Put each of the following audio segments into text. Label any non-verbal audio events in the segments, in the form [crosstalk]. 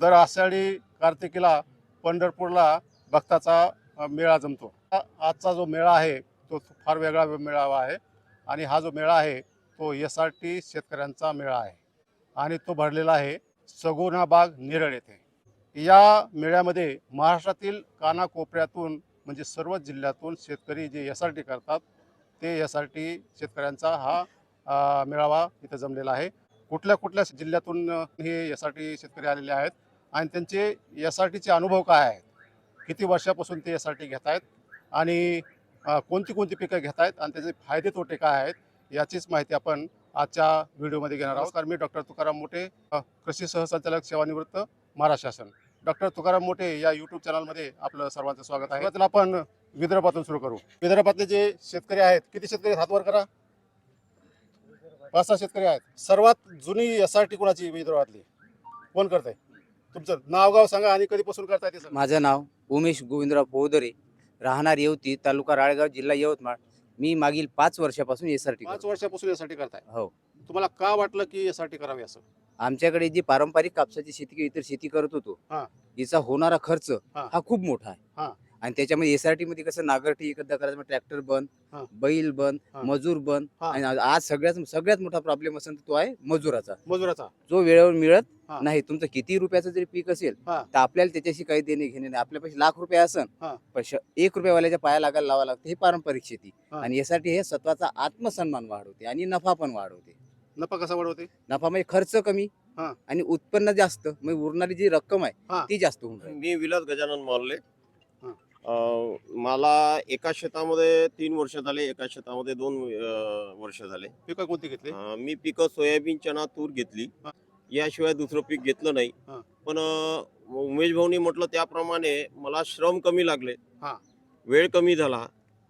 दर आषाढी कार्तिकीला पंढरपूरला भक्ताचा मेळा जमतो. आजचा जो मेळा आहे तो फार वेगळा मेळावा आहे आणि हा जो मेळा आहे तो एस आर टी शेतकऱ्यांचा मेळा आहे आणि तो भरलेला आहे सगुणाबाग नेरळ येथे. या मेळ्यामध्ये महाराष्ट्रातील कानाकोपऱ्यातून म्हणजे सर्व जिल्ह्यातून शेतकरी जे एस आर टी करतात ते एस आर टी शेतकऱ्यांचा हा मेळावा इथं जमलेला आहे. कुठल्या कुठल्या जिल्ह्यातून हे एस आर टी शेतकरी आलेले आहेत आणि त्यांचे एस आर टीचे अनुभव काय आहेत? किती वर्षापासून ते एस आर टी घेत आहेत आणि कोणती कोणती पिकं घेत आहेत आणि त्याचे फायदे तोटे काय आहेत? याचीच माहिती आपण आजच्या व्हिडिओमध्ये घेणार आहोत. कारण मी डॉक्टर तुकाराम मोठे कृषी सहसंचालक सेवानिवृत्त महाराष्ट्र शासन. डॉक्टर तुकाराम मोठे या यूट्यूब चॅनलमध्ये आपलं सर्वांचं स्वागत आहे. त्याला आपण विदर्भातून सुरू करू. विदर्भातले जे शेतकरी आहेत किती शेतकरी हातवर करा. पाच सहा शेतकरी आहेत. सर्वात जुनी एस आर टी कोणाची विदर्भातली? कोण करते तुमचं नाव गाव सांगा आणि कधीपासून करताय ते सांगा. माझं नाव उमेश गोविंदराव पोहदरे राहणार येवती तालुका राळेगाव जिल्हा यवतमाळ. मी मागील पाच वर्षापासून एस आर टी पाच वर्षापासून यासाठी करताय. हो. तुम्हाला का वाटलं की यासाठी करावी असं? आमच्याकडे जी पारंपरिक कापसाची शेती किंवा इतर शेती करत होतो हा. हिचा होणारा खर्च हा. हा खूप मोठा हा. आहे आणि त्याच्यामध्ये एसआरटी मध्ये कसं नागरटी एकदा करायचं ट्रॅक्टर बंद हा. बैल बंद हा. मजूर बंद हा. आणि आज- आज सगळ्यात सगळ्यात मोठा प्रॉब्लेम असेल तर तो आहे मजुराचा मजुराचा जो वेळेवर मिळत हा. नाही तुमचं किती रुपयाचं जरी पीक असेल हा. तर आपल्याला त्याच्याशी काही देणे घेणे नाही आपल्यापाशी लाख रुपये असन हा. पण श- एक रुपयावाल्याच्या पाया लागायला लावा लागते हे पारंपरिक शेती हा. आणि यासाठी हे स्वतःचा आत्मसन्मान वाढवते आणि नफा पण वाढवते नफा कसा वाढवते नफा म्हणजे खर्च कमी हा. आणि उत्पन्न जास्त म्हणजे उरणारी जी रक्कम हा. आहे ती जास्त होऊन राहील मी विलास गजानन. अं, मला एका शेतामध्ये तीन वर्ष झाले एका शेतामध्ये दोन वर्ष झाले. पिकं कोणती घेतली? अं, मी पिकं सोयाबीन चना तूर घेतली. हा. याशिवाय दुसरं पीक घेतलं नाही. हा. पण अं, उमेश भाऊनी म्हटलं त्याप्रमाणे मला श्रम कमी लागले. हा. वेळ कमी झाला.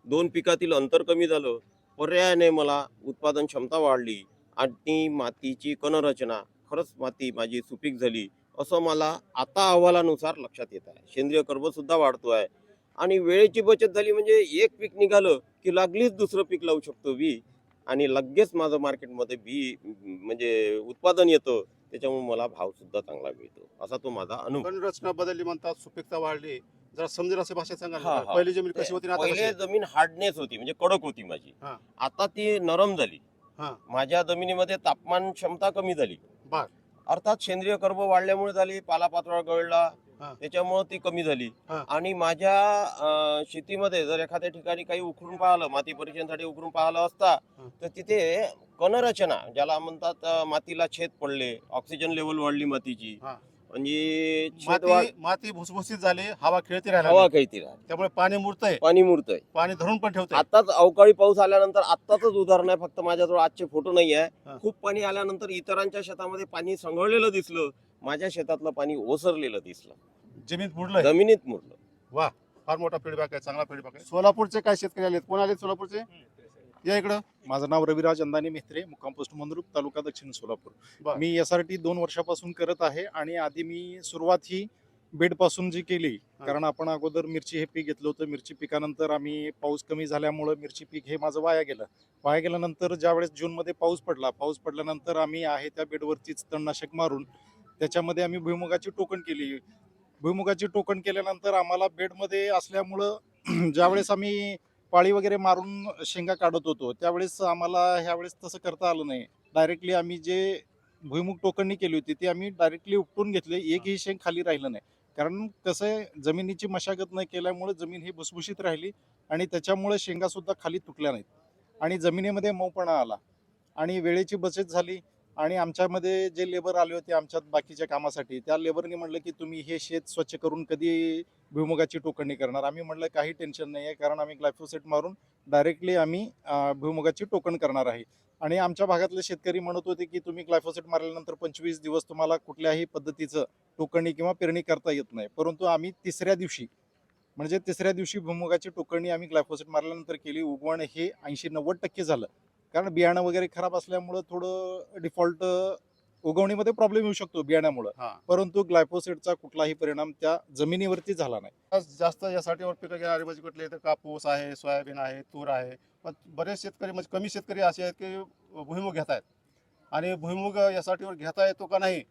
दोन पिकातील अंतर कमी झालं. पर्यायाने मला उत्पादन क्षमता वाढली आणि मातीची कणरचना खरंच माती माझी सुपीक झाली असं मला आता अहवालानुसार लक्षात येत आहे. सेंद्रिय कर्ब सुद्धा वाढतो आहे आणि वेळेची बचत झाली म्हणजे एक पीक निघालं की लागलीच दुसरं पीक लावू शकतो बी आणि लगेच माझं मार्केटमध्ये बी म्हणजे उत्पादन येतं त्याच्यामुळे मला भाव सुद्धा चांगला मिळतो असा तो माझा अनुभव रचना बदलली म्हणतात सुपीकता वाढली जरा समजेल असे भाषेत सांगा. पहिली जमीन कशी होती पहिले? जमीन हार्डनेस होती म्हणजे कडक होती माझी. आता ती नरम झाली. माझ्या जमिनीमध्ये तापमान क्षमता कमी झाली. अर्थात सेंद्रिय कर्ब वाढल्यामुळे झाली पालापाचोळा गळला. त्याच्यामुळे ती कमी झाली. आणि माझ्या शेतीमध्ये जर एखाद्या ठिकाणी काही उकरून पाहिलं माती परीक्षणासाठी उकरून पाहिलं असता. तर तिथे कणरचना ज्याला म्हणतात मातीला छेद पडले ऑक्सिजन लेवल वाढली मातीची. म्हणजे माती माती भुसभुशीत झाली हवा खेळती राहिली. हवा खेळती राहते त्यामुळे पाणी मुरतंय. पाणी मुरतंय. पाणी धरून पण ठेवतंय. आताच अवकाळी पाऊस आल्यानंतर आत्ताच उदाहरण आहे फक्त माझ्याजवळ आजचे फोटो नाही. आहे खूप पाणी आल्यानंतर इतरांच्या शेतामध्ये पाणी संघळलेलं दिसलं. माझ्या शेतातलं पाणी ओसरलेलं दिसलं. जमीन बुडलंय जमिनीत मुरलं. फार मोठा फीडबॅक आहे चांगला फीडबॅक आहे. सोलापूरचे काय शेतकरी आलेत? कोण आले सोलापूरचे? या इकडं. माझं नाव रविराज अंदानी मेहत्रे मुक्काम पोस्ट मंद्रुप तालुका दक्षिण सोलापूर. मी एस आर टी दोन वर्षापासून करत आहे आणि आधी मी सुरुवात ही बेडपासून जी केली. कारण आपण अगोदर मिरची हे पीक घेतलं होतं. मिरची पिकानंतर आम्ही पाऊस कमी झाल्यामुळं मिरची पीक हे माझं वाया गेलं. वाया गेल्यानंतर ज्यावेळेस जूनमध्ये पाऊस पडला पाऊस पडल्यानंतर आम्ही आहे त्या बेडवरतीच तणनाशक मारून त्याच्यामध्ये आम्ही भुईमुगाची टोकण केली. भुईमुगाची टोकण केल्यानंतर आम्हाला बेडमध्ये असल्यामुळं [clears throat] ज्यावेळेस आम्ही पाळी वगैरे मारून शेंगा काढत होतो त्यावेळेस आम्हाला ह्यावेळेस तसं करता आलं नाही. डायरेक्टली आम्ही जे भुईमुग टोकननी केली होती ती आम्ही डायरेक्टली उपटून घेतले. एकही शेंग खाली राहिलं नाही. कारण कसं आहे जमिनीची मशागत न केल्यामुळे जमीन ही भुसभुशीत राहिली आणि त्याच्यामुळे शेंगासुद्धा खाली तुटल्या नाहीत. आणि जमिनीमध्ये मऊपणा आला. आणि वेळेची बचत झाली. आणि आमच्यामध्ये जे लेबर आले होते आमच्यात बाकीच्या कामासाठी त्या लेबरने म्हणलं की तुम्ही हे शेत स्वच्छ करून कधी भुईमुगाची टोकणी करणार? आम्ही म्हटलं काही टेन्शन नाही आहे कारण आम्ही ग्लायफोसेट मारून डायरेक्टली आम्ही भुईमुगाची टोकण करणार आहे. आणि आमच्या भागातले शेतकरी म्हणत होते की तुम्ही ग्लायफोसेट मारल्यानंतर पंचवीस दिवस तुम्हाला कुठल्याही पद्धतीचं टोकणी किंवा पेरणी करता येत नाही. परंतु आम्ही तिसऱ्या दिवशी म्हणजे तिसऱ्या दिवशी भुईमुगाची टोकणी आम्ही ग्लायफोसेट मारल्यानंतर केली. उगवण हे ऐंशी नव्वद टक्के झालं. कारण बियाणं वगैरे खराब असल्यामुळं थोडं डिफॉल्ट उगवणीमध्ये प्रॉब्लेम येऊ शकतो बियाण्यामुळं. परंतु ग्लायफोसेटचा कुठलाही परिणाम त्या जमिनीवरती झाला नाही. जास्त यासाठी वर पिकं घेणारे म्हणजे कुठले तर कापूस आहे सोयाबीन आहे तूर आहे. पण बरेच शेतकरी म्हणजे कमी शेतकरी असे आहेत की भुईमुग घेत आहेत आणि भुईमुग यासाठीवर घेता येतो का नाही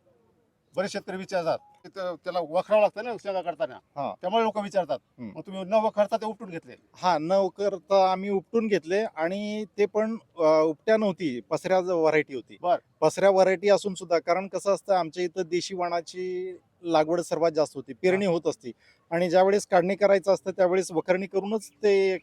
बरेच शेतकरी विचारतात त्याला वखरावं लागतं ना शेंगा करताना हा. त्यामुळे लोक विचारतात हम्म. मग तुम्ही न वखरता ते उपटून घेतले हा न करता आम्ही उपटून घेतले आणि ते पण अ, उपट्या नव्हती पसऱ्या व्हरायटी होती बर. पसऱ्या व्हरायटी असून सुद्धा कारण कसं असतं आमच्या इथं देशी वाणाची लागवड सर्वात जास्त होती. पेरणी होत असती. आणि ज्यावेळेस काढणी करायचं असतं त्यावेळेस वखरणी करूनच ते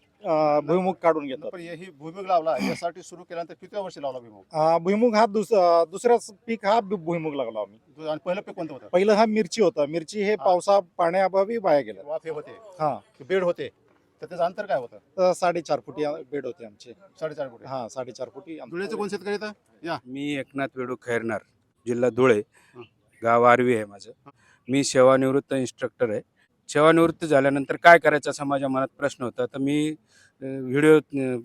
भुईमुग काढून घेतात. पण हे भूमिग लावला यासाठी सुरू केल्यानंतर किती वर्षी लावला भुईमुग? भुईमुग हा दुसराच पीक हा भुईमुग लागला आम्ही. आणि पहिलं पीक कोणतं होतं? पहिलं हा मिरची होता. मिरची हे. पावसा पाण्याअभावी वाया गेल्या वाफे होते. हा. बेड होते. तर त्याचं अंतर काय होतं? तर साडेचार फुटी बेड होते आमचे. साडेचार फुटे. हा साडेचार फुटी. धुळ्याचे कोण शेतकरी येतं मी एकनाथ वेडू खैरनार जिल्हा धुळे. गाव आर्वी आहे माझं. मी सेवानिवृत्त इन्स्ट्रक्टर आहे सेवानिवृत्त झाल्यानंतर काय करायचं असा माझ्या मनात प्रश्न होता तर मी व्हिडिओ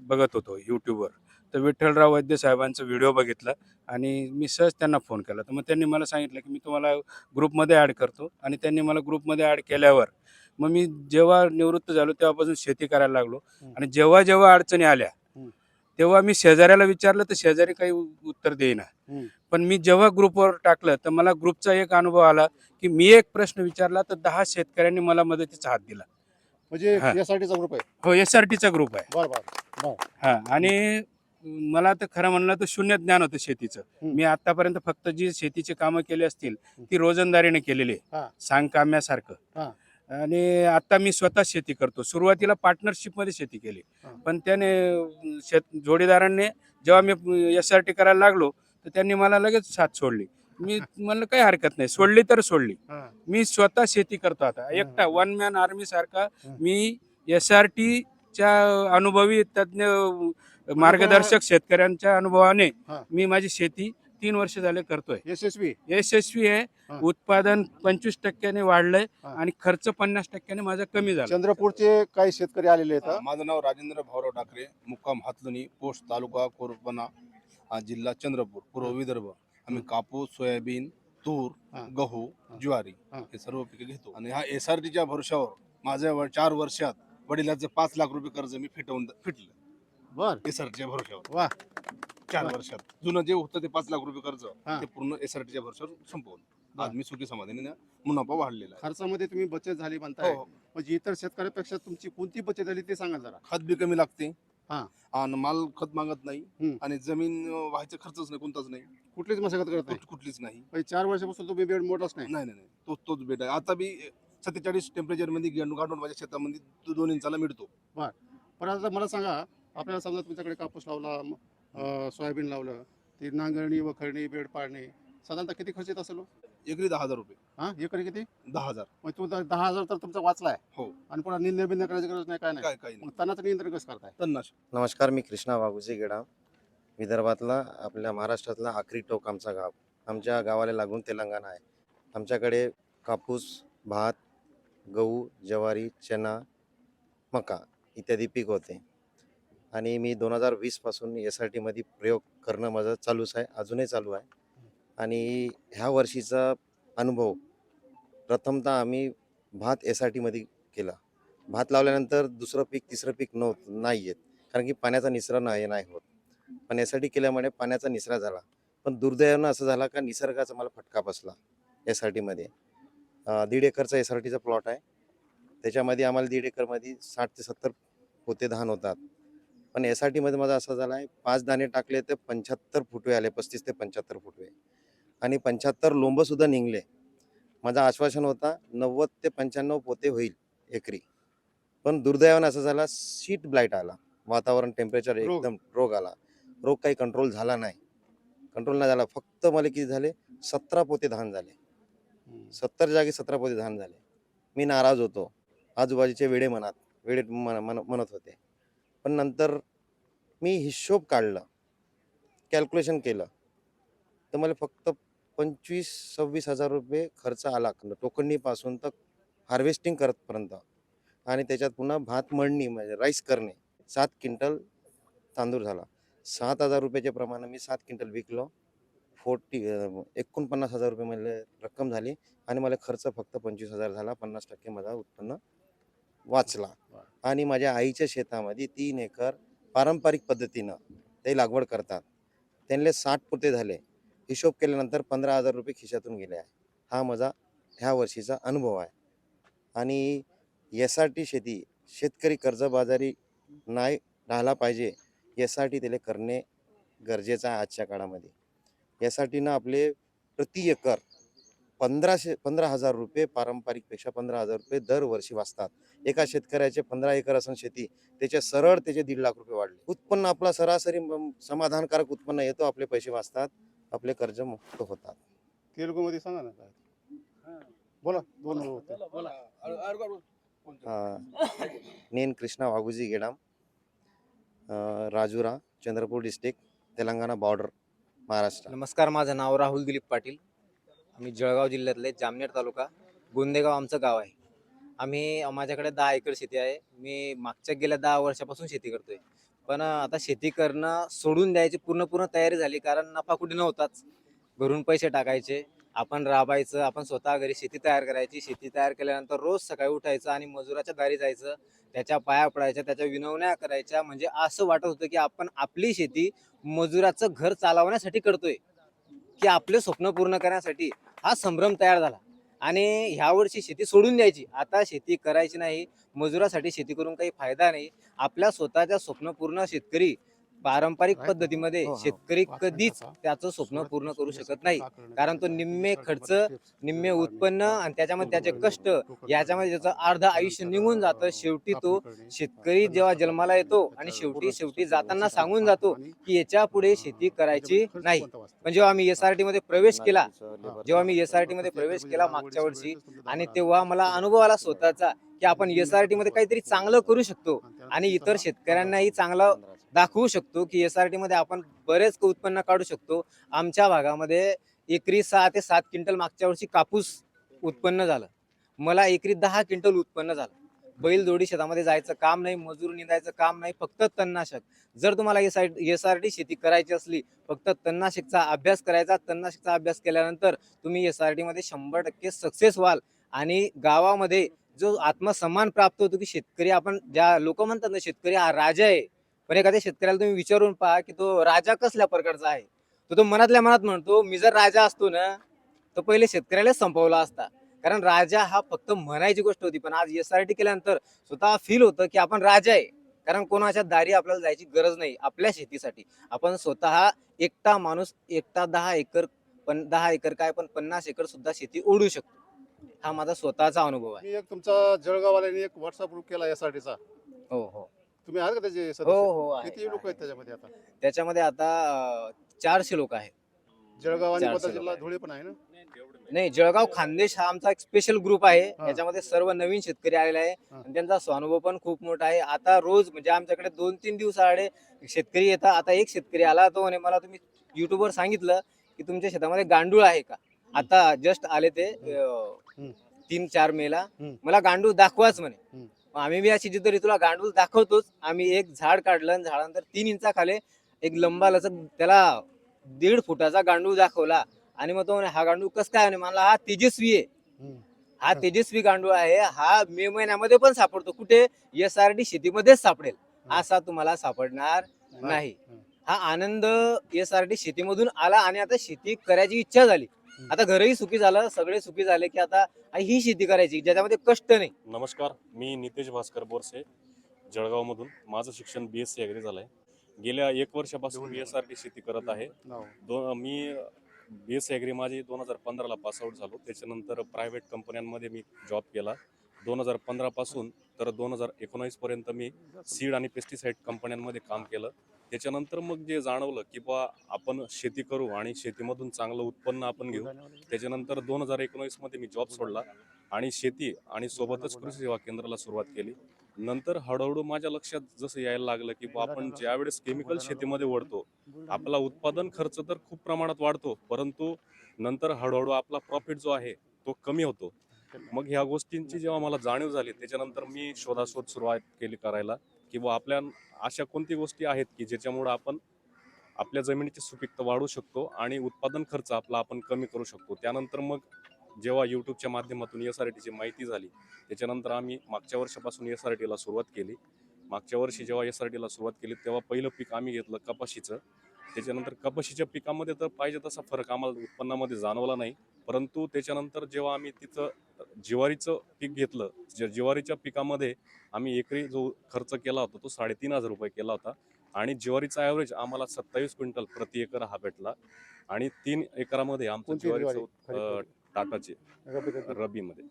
बघत होतो यूट्यूबवर तर विठ्ठलराव वैद्य साहेबांचा व्हिडिओ बघितला आणि मी सहज त्यांना फोन केला तर मग त्यांनी मला सांगितलं की मी तुम्हाला ग्रुपमध्ये ॲड करतो आणि त्यांनी मला ग्रुपमध्ये ॲड केल्यावर मग मी जेव्हा निवृत्त झालो तेव्हापासून शेती करायला लागलो. आणि जेव्हा जेव्हा अडचणी आल्या. तेव्हा मी शेजाऱ्याला विचारलं तर शेजारी काही उत्तर देईना. पण मी जेव्हा ग्रुपवर टाकलं तर मला ग्रुपचा एक अनुभव आला की मी एक प्रश्न विचारला तर दहा शेतकऱ्यांनी मला मदतीचा हात दिला. म्हणजे हा. यासाठीचा ग्रुप आहे? हो एस आर टीचा ग्रुप आहे. बरं बरं. हा आणि मला तर खरं म्हणलं तर शून्य ज्ञान होतं शेतीचं. मी आतापर्यंत फक्त जी शेतीची कामं केली असतील ती रोजंदारीने केलेली हा. आहे सांगकाम्यासारखं. आणि आता मी स्वतः शेती करतो. सुरुवातीला पार्टनरशिपमध्ये शेती केली. हा. पण त्याने शेत जोडीदारांनी जेव्हा मी एस आर टी करायला लागलो तर त्यांनी मला लगेच साथ सोडली मी म्हणलं काही हरकत नाही सोडली तर सोडली. मी स्वतः शेती करतो आता एकटा. वन मॅन आर्मी सारखा. मी एस आर च्या अनुभवी तज्ज्ञ मार्गदर्शक शेतकऱ्यांच्या अनुभवाने. मी माझी शेती तीन वर्ष झाले करतोय यशस्वी यशस्वी आहे हा. उत्पादन पंचवीस टक्क्याने वाढलंय. आणि खर्च पन्नास टक्क्याने माझा कमी झाला चंद्रपूरचे काही शेतकरी आलेले आहेत माझं नाव राजेंद्र भाऊराव ठाकरे मुक्काम हातलुनी पोस्ट तालुका कोरपणा हा जिल्हा चंद्रपूर पूर्व विदर्भ. आम्ही कापूस सोयाबीन तूर हा. गहू हा. ज्वारी हा. हे सर्व पिके घेतो. आणि हा एस आर टीच्या भरोशावर माझ्या चार वर्षात वडिलाचं पाच लाख रुपये कर्ज मी फिटवून फिटलं. बर. एस आर टीच्या भरोशावर. वा. चार. वर्षात. जुनं जे होतं ते पाच लाख रुपये कर्ज हा. ते पूर्ण एस आर टीच्या भरोशावर संपवलं. आज मी सुखी समाधानी मुनाफा वाढलेला आहे. खर्चामध्ये तुम्ही बचत झाली म्हणताय. हो म्हणजे इतर शेतकऱ्यापेक्षा तुमची कोणती बचत झाली ते सांगा जरा. खत बी कमी लागते. हा. आणि माल खत मागत नाही. आणि जमीन व्हायचा खर्चच नाही कोणताच नाही. कुठलीच मशागत करत नाही? कुठ- कुठलीच नाही. म्हणजे चार वर्षापासून तुम्ही बेड मोडलाच नाही? नाही नाही नाही. तोच तोच बेट आहे. आता बी सत्तेचाळीस टेम्परेचरमध्ये गेंडू काढून माझ्या शेतामध्ये दोन इंचाला मिळतो. पण आता मला सांगा आपल्याला समजा तुमच्याकडे कापूस लावला म- अं, सोयाबीन लावलं ती नांगरणी वखरणी बेड पाडणे साधारणतः किती खर्च येत असेल हो? एकरी दहा हजार रुपये. हा? एकरी किती? दहा हजार. मग तू दहा दहा हजार तर तुमचा वाचलाय हो. आणि पुन्हा निंद बिंद करायची गरज नाही काय नाही. काय काही नाही. मग तणाचं नियंत्रण कसं करताय? तन्नाश नमस्कार मी कृष्णा वाघुजे गेडा विदर्भातला आपल्या महाराष्ट्रातला आखरी टोक आमचा गाव. आमच्या गावाला लागून तेलंगणा आहे. आमच्याकडे कापूस भात गहू ज्वारी चना मका इत्यादी पीक होते. आणि मी दोन हजार वीसपासून एस आर टीमध्ये प्रयोग करणं माझं चालूच आहे अजूनही चालू आहे. आणि ह्या वर्षीचा अनुभव प्रथमतः आम्ही भात एस आर टीमध्ये केला. भात लावल्यानंतर दुसरं पीक तिसरं पीक नव्हतं नाही येत. कारण की पाण्याचा निसरा नाही नाही होत. पण एस आर टी केल्यामुळे पाण्याचा निसरा झाला. पण दुर्दैवानं असं झाला का निसर्गाचा मला फटका बसला एस आर टीमध्ये दीड एकरचा एस आर टीचा प्लॉट आहे. त्याच्यामध्ये आम्हाला दीड एकरमध्ये साठ ते सत्तर पोते धान होतात. पण एस आर टीमध्ये माझा असं झाला आहे पाच दाणे टाकले तर पंच्याहत्तर फुटवे आले पस्तीस ते पंच्याहत्तर फुटवे. आणि पंच्याहत्तर लोंबसुद्धा निघले. माझं आश्वासन होता नव्वद ते पंच्याण्णव पोते होईल एकरी. पण दुर्दैवानं असं झाला सीट ब्लाईट आला. वातावरण टेम्परेचर. एकदम रोग आला. रोग काही कंट्रोल झाला नाही. कंट्रोल नाही झाला. फक्त मला किती झाले? सतरा पोते धान झाले. सत्तर जागी सतरा पोते धान झाले. मी नाराज होतो. आजूबाजूचे वेडे म्हणत वेडे म्हणत होते. पण नंतर मी हिशोब काढला. कॅल्क्युलेशन केलं. तर मला फक्त पंचवीस सव्वीस हजार रुपये खर्च आला. टोकणीपासून तर हार्वेस्टिंग करतपर्यंत. आणि त्याच्यात पुन्हा भात मळणी म्हणजे राईस करणे. सात क्विंटल तांदूळ झाला. सात हजार रुपयाच्या प्रमाणे मी सात क्विंटल विकलो. फोर्टी एकोणपन्नास हजार रुपये मला रक्कम झाली. आणि मला खर्च फक्त पंचवीस हजार झाला. पन्नास टक्के माझा उत्पन्न वाचला. आणि माझ्या आईच्या शेतामध्ये तीन एकर पारंपरिक पद्धतीनं ते लागवड करतात. त्यांना साठ पुते झाले. हिशोब केल्यानंतर पंधरा हजार रुपये खिशातून गेले आहे. हा माझा ह्या वर्षीचा अनुभव आहे. आणि एस आर टी शेती शेतकरी कर्जबाजारी नाही राहिला पाहिजे यासाठी त्याला करणे गरजेचं आहे आजच्या काळामध्ये. यासाठीनं आपले प्रति एकर पंधराशे पंधरा हजार रुपये पारंपरिकपेक्षा पंधरा हजार रुपये दरवर्षी वाचतात. एका शेतकऱ्याचे पंधरा एकर असून शेती त्याचे सरळ त्याचे दीड लाख रुपये वाढले. उत्पन्न आपला सरासरी म- समाधानकारक उत्पन्न येतो आपले पैसे वाचतात. आपले कर्ज मुक्त होतात. तेलुगूमध्ये सांगा ना काय? बोला दोन होते. नेन कृष्णा वाघुजी गेडाम अं, राजुरा चंद्रपूर डिस्ट्रिक्ट तेलंगणा बॉर्डर महाराष्ट्र. नमस्कार माझं नाव राहुल दिलीप पाटील. आम्ही जळगाव जिल्ह्यातले जामनेर तालुका गोंदेगाव आमचं गाव आहे. आम्ही माझ्याकडे दहा एकर शेती आहे. मी मागच्या गेल्या दहा वर्षापासून शेती करतोय. पण आता शेती करणं सोडून द्यायची पूर्ण पूर्ण तयारी झाली. कारण नफा कुठे नव्हताच. घरून पैसे टाकायचे. आपण राबायचं आपण स्वतः घरी शेती तयार करायची. शेती तयार केल्यानंतर रोज सकाळी उठायचं आणि मजुराच्या दारी जायचं. त्याच्या पाया पडायच्या त्याच्या विनवण्या करायच्या. म्हणजे असं वाटत होतं की आपण आपली शेती मजुराचं घर चालवण्यासाठी करतोय. की आपले स्वप्न पूर्ण करण्यासाठी हा संभ्रम तयार झाला. आणि ह्या वर्षी शेती सोडून द्यायची. आता शेती करायची नाही मजुरासाठी शेती करून काही फायदा नाही. आपल्या स्वतःच्या स्वप्नपूर्ण शेतकरी पारंपरिक. पद्धतीमध्ये हो, हो. शेतकरी कधीच. त्याचं स्वप्न पूर्ण करू शकत नाही कारण तो निम्मे खर्च, निम्मे उत्पन्न आणि त्याच्यामध्ये त्याचे कष्ट याच्यामध्ये त्याचं अर्ध आयुष्य निघून जातं शेवटी तो शेतकरी जेव्हा जन्माला येतो आणि शेवटी शेवटी जाताना सांगून जातो की याच्यापुढे शेती करायची नाही पण जेव्हा आम्ही एस आर टी मध्ये प्रवेश केला जेव्हा मी एस आर टी मध्ये प्रवेश केला मागच्या वर्षी आणि तेव्हा मला अनुभव आला स्वतःचा की आपण एस आर टी मध्ये काहीतरी चांगलं करू शकतो आणि इतर शेतकऱ्यांनाही चांगलं दाखवू शकतो की एस आर टीमध्ये आपण बरेच उत्पन्न काढू शकतो. आमच्या भागामध्ये एकरी सहा ते सात क्विंटल मागच्या वर्षी कापूस उत्पन्न झालं. मला एकरी दहा क्विंटल उत्पन्न झालं. बैलजोडी शेतामध्ये जायचं काम नाही मजूर निंदायचं काम नाही फक्त तणनाशक. जर तुम्हाला S I S R T शेती करायची असली फक्त तणनाशकचा अभ्यास करायचा तन्नाशकचा अभ्यास केल्यानंतर तुम्ही एस आर टीमध्ये शंभर टक्के सक्सेस व्हाल. आणि गावामध्ये जो आत्मसन्मान प्राप्त होतो की शेतकरी आपण ज्या लोक म्हणतात ना शेतकरी हा राजा आहे पण एखाद्या शेतकऱ्याला तुम्ही विचारून पहा की तो राजा कसल्या प्रकारचा आहे? तो तो मनातल्या मनात म्हणतो मी जर राजा असतो ना तर पहिले शेतकऱ्यालाच संपवला असता. कारण राजा हा फक्त म्हणायची गोष्ट होती पण आज एस आर टी केल्यानंतर स्वतः फील होतं की आपण राजा आहे. कारण कोणाच्या दारी आपल्याला जायची गरज नाही आपल्या शेतीसाठी. आपण स्वतः एकटा माणूस एकटा दहा एकर पण दहा एकर काय पण पन्नास एकर सुद्धा शेती ओढू शकतो. हा माझा स्वतःचा अनुभव आहे. मी एक तुमचा जळगाववाल्याने एक व्हॉट्सअप ग्रुप केला एसआरटी चा. हो हो. तुम्ही आहात का त्याचे हो सदस्य हो आहे, किती लोक आहे. आहेत त्याच्यामध्ये आता त्याच्यामध्ये आता अं, चारशे लोक आहेत जळगाव आणि चारशे वर्धा लोक जिल्हा आहेत. धुळे पण आहे ना नाही जळगाव खानदेश हा आमचा एक स्पेशल ग्रुप आहे. याच्यामध्ये सर्व नवीन शेतकरी आलेले आहे हा. आणि त्यांचा स्वानुभव पण खूप मोठा आहे आता रोज म्हणजे आमच्याकडे दोन तीन दिवसाआडे शेतकरी येतात आता एक शेतकरी आला तो म्हणे मला तुम्ही युट्यूबवर सांगितलं की तुमच्या शेतामध्ये गांडूळ आहे का आता जस्ट आले ते अं, हम्म. तीन चार मेला हम्म. मला गांडूळ दाखवाच म्हणे हम्म. मग आम्ही बी अशी जिद्द तुला गांडूळ दाखवतोच. आम्ही एक झाड काढलं आणि झाडानंतर तीन इंचाखाली एक लंबा लचक त्याला दीड फुटाचा गांडूळ दाखवला. आणि मग तो म्हणे हा गांडूळ कस काय? म्हणे मला हा तेजस्वी आहे. हा तेजस्वी गांडूळ आहे. हा मे महिन्यामध्ये पण सापडतो. कुठे? एस आर डी शेतीमध्येच सापडेल. असा तुम्हाला सापडणार नाही. हा आनंद एस आर टी शेतीमधून आला आणि आता शेती करायची इच्छा झाली. आता घरही सुखी झालं सगळे सुखी झाले की आता ही शेती करायची ज्याच्यामध्ये कष्ट नाही. नमस्कार मी नितेश भास्कर बोरसे जळगावमधून. माझं शिक्षण बी एस सी ॲग्री झालं आहे गेल्या एक वर्षापासून बी एस आर टी शेती करत आहे. नाव. दोन मी बी एस माझी दोन हजार पंधराला पासआउट झालो. त्याच्यानंतर प्रायव्हेट कंपन्यांमध्ये मी जॉब केला. दोन हजार पंधरापासून तर दोन हजार एकोणावीसपर्यंत मी सीड आणि पेस्टिसाईड कंपन्यांमध्ये काम केलं. त्याच्यानंतर मग जे जाणवलं की बा आपण शेती करू आणि शेतीमधून चांगलं उत्पन्न आपण घेऊ. त्याच्यानंतर दोन हजार एकोणावीसमध्ये मी जॉब सोडला आणि शेती आणि सोबतच कृषी सेवा केंद्राला सुरुवात केली. नंतर हळूहळू माझ्या लक्षात जसं यायला लागलं की आपण ज्यावेळेस केमिकल शेतीमध्ये वळतो आपला उत्पादन खर्च तर खूप प्रमाणात वाढतो परंतु नंतर हळूहळू आपला प्रॉफिट जो आहे तो कमी होतो. मग ह्या गोष्टींची जेव्हा मला जाणीव झाली त्याच्यानंतर मी शोधाशोध सुरुवात केली करायला की बा आपल्या अशा कोणती गोष्टी आहेत की ज्याच्यामुळं आपण आपल्या जमिनीची सुपीकता वाढवू शकतो आणि उत्पादन खर्च आपला आपण कमी करू शकतो. त्यानंतर मग जेव्हा यूट्यूबच्या माध्यमातून एस आर टीची माहिती झाली त्याच्यानंतर आम्ही मागच्या वर्षापासून एस आर टीला सुरुवात केली. मागच्या वर्षी जेव्हा एस आर टीला सुरुवात केली तेव्हा पहिलं पीक आम्ही घेतलं कपाशीचं. त्याच्यानंतर कपाशीच्या पिकामध्ये तर पाहिजे तसा फरक आम्हाला उत्पन्नामध्ये जाणवला नाही. परंतु त्याच्यानंतर जेव्हा आम्ही तिचं ज्वारीचं पीक घेतलं ज्वारीच्या पिकामध्ये आम्ही एकरी जो खर्च केला होता तो साडेतीन हजार रुपये केला होता. आणि ज्वारीचा ॲव्हरेज आम्हाला सत्तावीस क्विंटल प्रति एकर हा भेटला. आणि तीन एकरामध्ये आमचं ज्वारीचं टाटाचे रबीमध्ये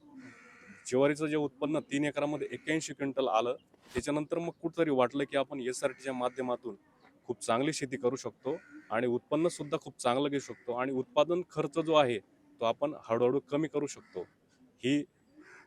ज्वारीचं जे उत्पन्न तीन एकरामध्ये एक्क्याऐंशी क्विंटल आलं त्याच्यानंतर मग कुठतरी वाटलं की आपण एस आर टीच्या माध्यमातून खूप चांगली शेती करू शकतो आणि उत्पन्न सुद्धा खूप चांगलं घेऊ शकतो आणि उत्पादन खर्च जो आहे तो आपण हळूहळू कमी करू शकतो. ही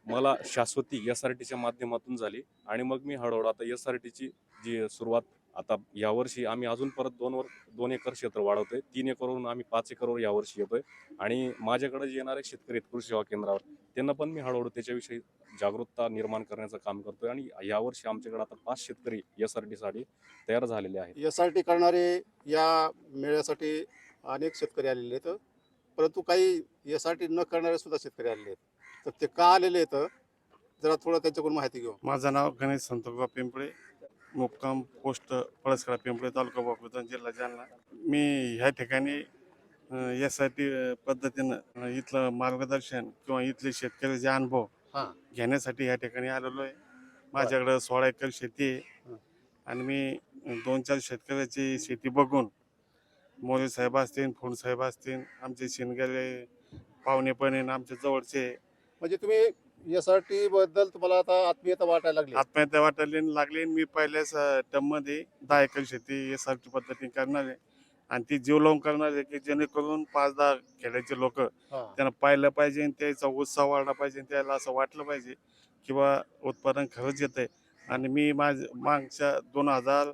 मला शाश्वती एस आर टीच्या माध्यमातून झाली आणि मग मी हळूहळू आता एस आर टीची जी सुरुवात आता यावर्षी आम्ही अजून परत दोन वर दोन एकर क्षेत्र वाढवतोय. तीन एकरवरून आम्ही पाच एकरवर यावर्षी येतोय. आणि माझ्याकडे जे येणारे शेतकरी आहेत कृषी सेवा केंद्रावर त्यांना पण मी हळूहळू त्याच्याविषयी जागरूकता निर्माण करण्याचं काम करतोय आणि यावर्षी आमच्याकडे आता पाच शेतकरी एस आरसाठी तयार झालेले आहेत. एस आर टी करणारे या मेळ्यासाठी अनेक शेतकरी आलेले आहेत. परंतु काही एस आर टी न करणारे सुद्धा शेतकरी आलेले आहेत. तर ते का आलेले आहेत? जरा थोडं त्यांच्याकडून माहिती घेऊ. माझं नाव गणेश संतोबा पिंपळे मुक्काम पोस्ट पळसखेडा पिंपळे तालुका भोकरदन जिल्हा जालना. मी ह्या ठिकाणी यासाठी पद्धतीनं इथलं मार्गदर्शन किंवा इथले शेतकऱ्याचे अनुभव हां. घेण्यासाठी ह्या ठिकाणी आलेलो आहे. माझ्याकडं सोळा एकर शेती आहे. आणि मी दोन चार शेतकऱ्याची शेती बघून मोरे साहेब असतील फुंड साहेब असतील आमचे शिनगरे पाहुणे पण आहे आणि आमच्या जवळचे. म्हणजे तुम्ही एस आर टी बद्दल तुम्हाला आता आत्मीयता वाटायला लागली. आत्महत्या वाटायला लागली मी पहिल्याच टर्ममध्ये दहा एकर शेती एस आर टी पद्धतीने करणार आहे. आणि ती जीव लावून करणार आहे की जेणेकरून पाच दहा खेड्याचे लोक. त्यांना पाहिलं पाहिजे आणि त्याचा उत्साह वाढला पाहिजे आणि त्याला असं वाटलं पाहिजे किंवा उत्पादन खरंच येत आहे आणि मी माझ मागच्या दोन हजार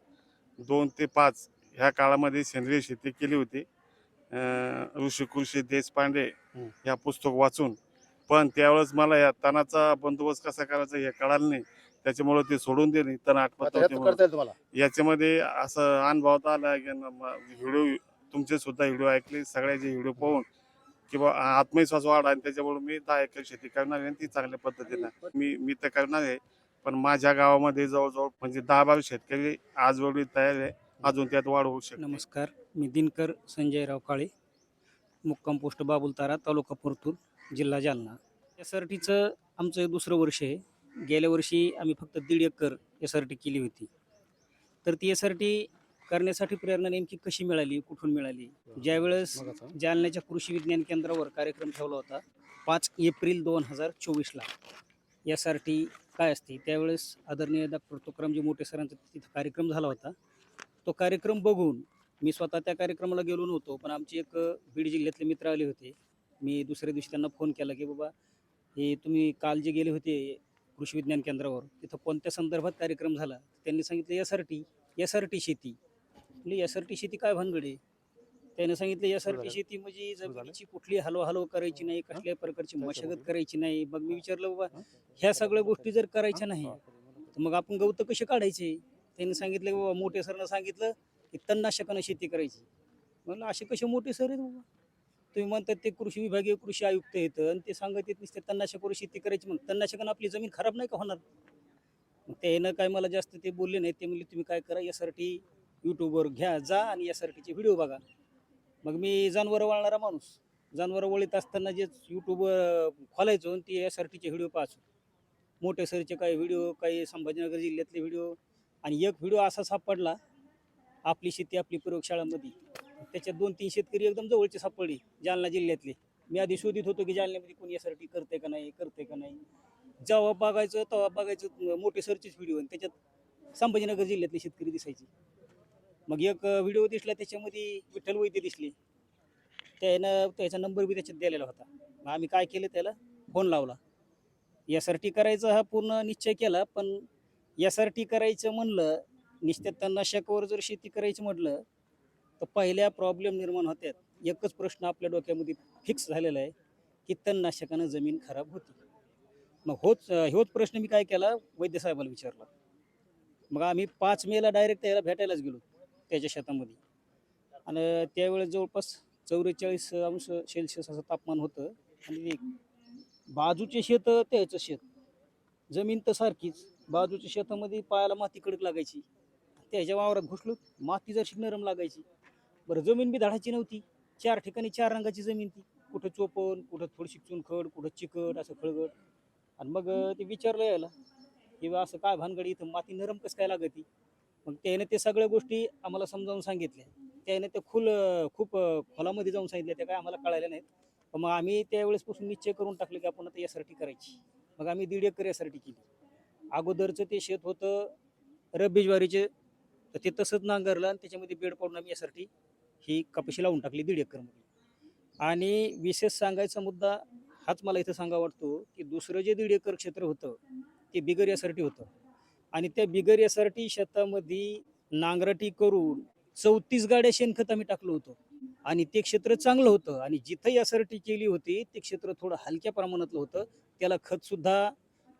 दोन ते पाच ह्या काळामध्ये सेंद्रिय शेती केली होती ऋषी कृषी देशपांडे हं. या पुस्तक वाचून पण त्यावेळेस मला या तणाचा बंदोबस्त कसा करायचा हे कळालं नाही त्याच्यामुळे ते सोडून येईल तुम्हाला? याच्यामध्ये असं अनुभवता आला की व्हिडिओ तुमचे सुद्धा व्हिडिओ ऐकले सगळ्याचे व्हिडिओ पाहून किंवा आत्मविश्वास वाढ आणि त्याच्यामुळे मी दहा एकर शेती करणार आहे आणि ती चांगल्या पद्धतीनं. मी मी तर करणार आहे पण माझ्या गावामध्ये जवळजवळ म्हणजे दहा बारा शेतकरी आज वगैरे तयार आहे अजून त्यात वाढ होऊ शकते. नमस्कार मी दिनकर संजयराव काळे मुक्काम पोस्ट बाबुलतारा तालुका परतूर जिल्हा जालना. एस आर टीचं आमचं हे दुसरं वर्ष आहे. गेल्या वर्षी आम्ही फक्त दीड एकर एस आर टी केली होती. तर ती एस आर टी करण्यासाठी प्रेरणा नेमकी कशी मिळाली कुठून मिळाली? ज्यावेळेस जालन्याच्या कृषी विज्ञान केंद्रावर कार्यक्रम ठेवला होता पाच एप्रिल दोन हजार चोवीसला. एस आर टी काय असते? त्यावेळेस आदरणीय डॉक्टर तुकारामजी मोठे सरांचा तिथं कार्यक्रम झाला होता. तो कार्यक्रम बघून मी स्वतः त्या कार्यक्रमाला गेलो नव्हतो पण आमचे एक बीड जिल्ह्यातले मित्र आले होते. मी दुसऱ्या दिवशी त्यांना फोन केला की बाबा हे तुम्ही काल जे गेले होते कृषी विज्ञान केंद्रावर तिथं कोणत्या संदर्भात कार्यक्रम झाला? त्यांनी सांगितलं S R T S R T शेती. म्हणजे एस आर टी शेती काय भानगडे त्याने सांगितलं एस आर टी शेती म्हणजे जमिनीची कुठली हलव हलव करायची नाही कसल्याही प्रकारची मशागत करायची नाही. मग मी विचारलं बाबा ह्या सगळ्या गोष्टी जर करायच्या नाही तर मग आपण गवत कसे काढायचे? त्यांनी सांगितलं बाबा मोठे सरनं सांगितलं की तणनाशकानं शेती करायची. म्हणलं असे कसे मोठे सर आहेत बाबा? तुम्ही म्हणतात ते कृषी विभागीय कृषी आयुक्त येतं आणि ते सांगत येत नसते तन्नाशकावर शेती करायची मग तन्नाशकानं आपली जमीन खराब नाही का होणार? मग त्यानं काय मला जास्त ते बोलले नाही ते म्हणले तुम्ही काय करा यासाठी यूट्यूबवर घ्या जा आणि यासारखीचे व्हिडिओ बघा. मग मी जनावरं वळणारा माणूस. जनावरं वळीत असताना जे यूट्यूबवर खोलायचो आणि ते एस आर टीचे व्हिडिओ पाहायचो. मोठे सरचे काही व्हिडिओ काही संभाजीनगर जिल्ह्यातले व्हिडिओ आणि एक व्हिडिओ असा सापडला आपली शेती आपली प्रयोगशाळामध्ये. त्याच्यात दोन तीन शेतकरी एकदम जवळचे सापडले जालना जिल्ह्यातले. मी आधी शोधित होतो की जालन्यामध्ये कोणी यासाठी करते का नाही करते का नाही. जेव्हा बघायचं तेव्हा बघायचं मोठे सरचेच व्हिडिओ आणि त्याच्यात संभाजीनगर जिल्ह्यातले शेतकरी दिसायचे. मग एक व्हिडिओ दिसला त्याच्यामध्ये विठ्ठल वैद्य दिसले. त्यानं त्याचा नंबर बी त्याच्यात दिलेला होता. मग आम्ही काय केलं त्याला फोन लावला. यासाठी करायचा हा पूर्ण निश्चय केला पण यासाठी करायचं म्हणलं निश्चित तणनाशकावर जर शेती करायची म्हटलं तर पहिल्या प्रॉब्लेम निर्माण होत्यात. एकच प्रश्न आपल्या डोक्यामध्ये फिक्स झालेला आहे की तणनाशकानं जमीन खराब होती. मग होच होच प्रश्न मी काय केला? वैद्यसाहेबाला विचारला. मग आम्ही पाच मेला डायरेक्ट त्याला भेटायलाच गेलो त्याच्या शेतामध्ये. आणि त्यावेळेस जवळपास चौवेचाळीस अंश सेल्सिअस असं तापमान होतं. आणि बाजूचे शेत त्याचं शेत. जमीन तर सारखीच. बाजूच्या शेतामध्ये पायाला माती कडक लागायची. त्याच्या वावरात घुसलो माती जरशी नरम लागायची बरं जमीन बी धाडायची नव्हती. चार ठिकाणी चार रंगाची जमीन ती. कुठं चोपण कुठं थोडीशी चुनखड कुठं चिकट असं खळगट आणि मग ते विचारलं यायला की बा असं काय भानगडी इथं? माती नरम कसं काय लागती? मग त्याने ते सगळ्या गोष्टी आम्हाला समजावून सांगितल्या. त्याने ते खुल खूप खोलामध्ये जाऊन सांगितल्या. त्या काय आम्हाला कळायला नाहीत. पण मग आम्ही त्यावेळेसपासून निश्चय करून टाकलं की आपण आता यासाठी करायची. मग आम्ही दीड एकर यासाठी केली. अगोदरचं ते शेत होतं रब्बी ज्वारीचे. तर ते तसंच नांगरलं आणि त्याच्यामध्ये बेड पाडून आम्ही यासाठी ही कपाशी लावून टाकली दीड एकरमध्ये आणि विशेष सांगायचा मुद्दा हाच मला इथं सांगा वाटतो की दुसरं जे दीड एकर क्षेत्र होतं ते बिगर यासाठी होतं. आणि त्या बिगर यासाठी शेतामध्ये नांगरटी करून चौतीस गाड्या शेणखत आम्ही टाकलं होतं. आणि ते क्षेत्र चांगलं होतं आणि जिथं यासाठी केली होती ते क्षेत्र थोडं हलक्या प्रमाणातलं होतं. त्याला खतसुद्धा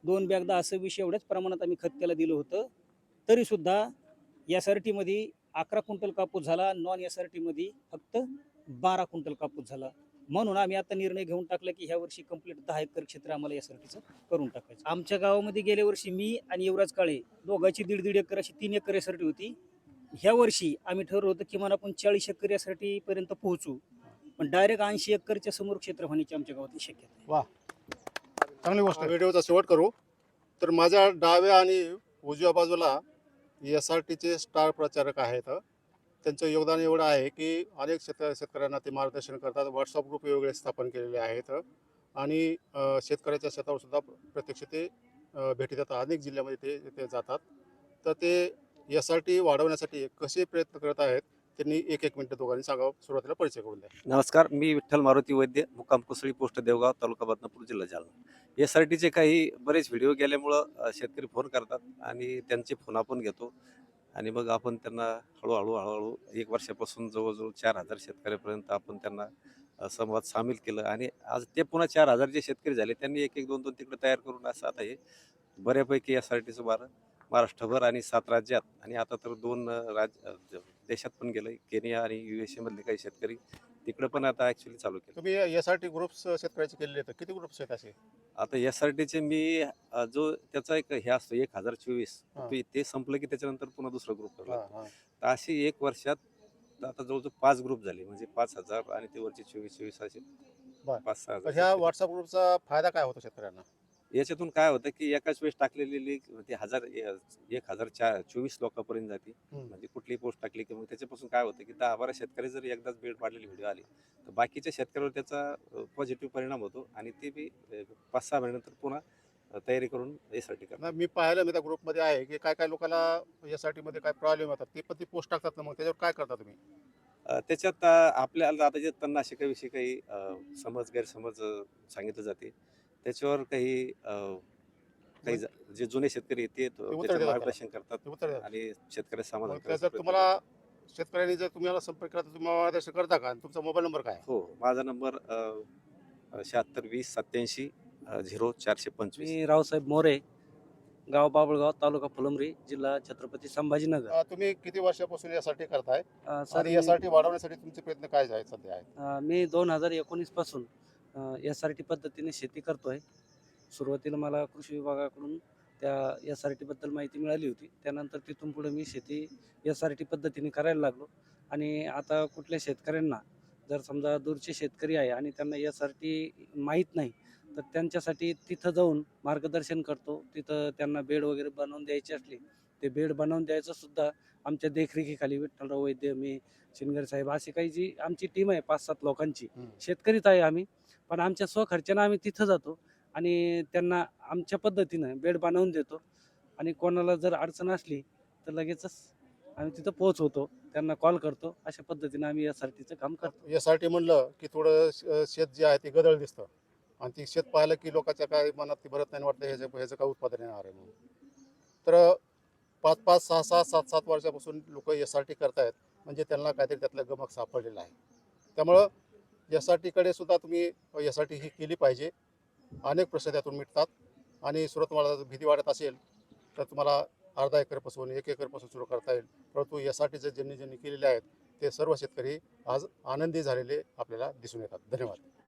दोन बॅगदा असं विषय एवढ्याच प्रमाणात आम्ही खत त्याला दिलं होतं. तरीसुद्धा एस आर टीमध्ये अकरा क्विंटल कापूस झाला नॉन एस आर टीमध्ये फक्त बारा क्विंटल कापूस झाला. म्हणून आम्ही आता निर्णय घेऊन टाकला की ह्या वर्षी कंप्लीट दहा एकर क्षेत्र आम्हाला एस आर टीचं करून टाकायचं. आमच्या गावामध्ये गेल्या वर्षी मी आणि युवराज काळे दोघांची दीड दीड एकर अशी तीन एकर एस आर टी होती. ह्या वर्षी आम्ही ठरवलं होतं किमान आपण चाळीस एकर एस आर टी पर्यंत पोहोचू. पण डायरेक्ट ऐंशी एकरच्या समोर क्षेत्र होण्याची आमच्या गावातली शक्यता आहे. चांगली गोष्ट व्हिडिओचा शेवट करू. तर माझ्या डाव्या आणि उजव्या बाजूला एस आर टीचे स्टार प्रचारक आहेत. त्यांचं योगदान एवढं आहे की अनेक शेत शेतकऱ्यांना ते मार्गदर्शन करतात. व्हॉट्सअप ग्रुप वेगवेगळे स्थापन केलेले आहेत. आणि शेतकऱ्याच्या शेतावर सुद्धा प्रत्यक्ष ते भेटी देतात. अनेक जिल्ह्यामध्ये ते ते जातात. तर ते एस आर टी वाढवण्यासाठी कसे प्रयत्न करत आहेत त्यांनी एक एक मिनिट दोघांनी सांगावं सुरुवातीला परिचय करून द्या. नमस्कार मी विठ्ठल मारुती वैद्य मुक्काम कुसळी पोस्ट देवगाव तालुका बदनापूर जिल्हा जालना. एस आर टीचे काही बरेच व्हिडिओ गेल्यामुळं शेतकरी फोन करतात आणि त्यांचे फोन आपण घेतो. आणि मग आपण त्यांना हळूहळू हळूहळू एक वर्षापासून जवळजवळ चार हजार शेतकऱ्यापर्यंत आपण त्यांना संवाद सामील केलं. आणि आज ते पुन्हा चार हजार जे शेतकरी झाले त्यांनी एक एक दोन दोन तिकडे तयार करून असं आता हे बऱ्यापैकी एस आर टीचं बारं महाराष्ट्रभर आणि सात राज्यात. आणि आता तर दोन अ, राज अ, ज- देशात पण गेलं. केनिया आणि यू एस मधले काही शेतकरी तिकडे पण आता ॲक्च्युली चालू केलं. तुम्ही एस आर टी ग्रुप्स शेतकऱ्याचे केलेले आहेत. किती ग्रुप्स आहेत असे? आता एस आर टीचे मी अ, जो त्याचा एक हे असतो एक हजार चोवीस. हा. ते- ते संपलं की त्याच्यानंतर पुन्हा दुसरा ग्रुप करला. तर अशी एक वर्षात आता जवळजवळ पाच ग्रुप झाले. म्हणजे पाच हजार आणि ते वरचे चोवीस चोवीस असे बरं. पाच सहा तर ह्या. व्हॉट्सअप ग्रुपचा फायदा काय होतो शेतकऱ्यांना? याच्यातून काय होतं की एकाच वेळेस टाकलेली ते हजार एक हजार चार चोवीस लोकांपर्यंत जाते. म्हणजे कुठलीही पोस्ट टाकली की मग त्याच्यापासून काय होतं की दहा बारा शेतकरी जर एकदाच बेड पाडलेली व्हिडिओ आली तर बाकीच्या शेतकऱ्यावर त्याचा पॉझिटिव्ह परिणाम होतो आणि ते बी पाच सहा महिन्यानंतर पुन्हा तयारी करून यासाठी करतात. मी पाहिलं मी त्या ग्रुपमध्ये आहे की काय काय लोकांना एस आर टीमध्ये काय प्रॉब्लेम येतात ते पण ती पोस्ट टाकतात ना मग त्याच्यावर काय करता तुम्ही? त्याच्यात आपल्याला आता जे तणनाशकाविषयी काही समज गैरसमज सांगितलं जाते त्याच्यावर काही अ, काही ज- जे जुने शेतकरी आहेत ते उत्तर त्याचं देतात मार्गदर्शन करतात. आणि शेतकरी समाधान मग त्याचं तुम्हाला शेतकऱ्यांनी जर तुम्हाला संपर्क केला तर तुम्ही मार्गदर्शन करता का? आणि तुमचा मोबाईल नंबर काय? हो माझा नंबर शहात्तर वीस सत्याऐंशी झिरो चारशे पंचवीस. मी रावसाहेब मोरे गाव बाबळगाव तालुका फुलंब्री जिल्हा छत्रपती संभाजीनगर. अं, तुम्ही किती वर्षापासून यासाठी करताय? अ, सर आणि यासाठी वाढवण्यासाठी तुमचे प्रयत्न काय आहेत सध्या आहेत? अ, मी दोन हजार एकोणीसपासून एस आर टी पद्धतीने शेती करतोय. सुरुवातीला मला कृषी विभागाकडून त्या एस आर टी बद्दल माहिती मिळाली होती. त्यानंतर तिथून पुढे मी शेती एस आर टी पद्धतीने करायला लागलो. आणि आता कुठल्या शेतकऱ्यांना जर समजा दूरचे शेतकरी आहे आणि त्यांना एस आर टी माहीत नाही तर त्यांच्यासाठी तिथं जाऊन मार्गदर्शन करतो. तिथं त्यांना बेड वगैरे बनवून द्यायचे असले ते बेड बनवून द्यायचं सुद्धा आमच्या देखरेखीखाली विठ्ठलराव वैद्य मी शिनगर साहेब अशी काही जी आमची टीम आहे पाच सात लोकांची. शेतकरीच आहे आम्ही. पण आमच्या स्वखर्चानं आम्ही तिथं जातो आणि त्यांना आमच्या पद्धतीनं बेड बनवून देतो. आणि कोणाला जर अडचण असली तर लगेचच आम्ही तिथं पोहोचवतो. त्यांना कॉल करतो. अशा पद्धतीनं आम्ही एस आर टीचं काम करतो. एस आर टी म्हणलं की थोडं श- शेत जे आहे ते गदळ दिसतं. आणि ती शेत पाहिलं की लोकांच्या काय मनात ती भरत नाही वाटतं ह्याचं ह्याचं काय उत्पादन येणार आहे म्हणून. तर पाच पाच सहा सहा सात सात वर्षापासून लोक एस आर टी करतायत. म्हणजे त्यांना काहीतरी त्यातलं गमक सापडलेलं आहे. त्यामुळं एस आर टीकडे सुद्धा तुम्ही एस आर टी ही केली पाहिजे. अनेक प्रश्न त्यातून मिटतात. आणि सुरत तुम्हाला जर भीती वाढत असेल तर तुम्हाला अर्धा एकरपासून एक एकरपासून सुरू करता येईल. परंतु एस आर टीचे ज्यांनी ज्यांनी केलेले आहेत ते सर्व शेतकरी आज आनंदी झालेले आपल्याला दिसून येतात. धन्यवाद.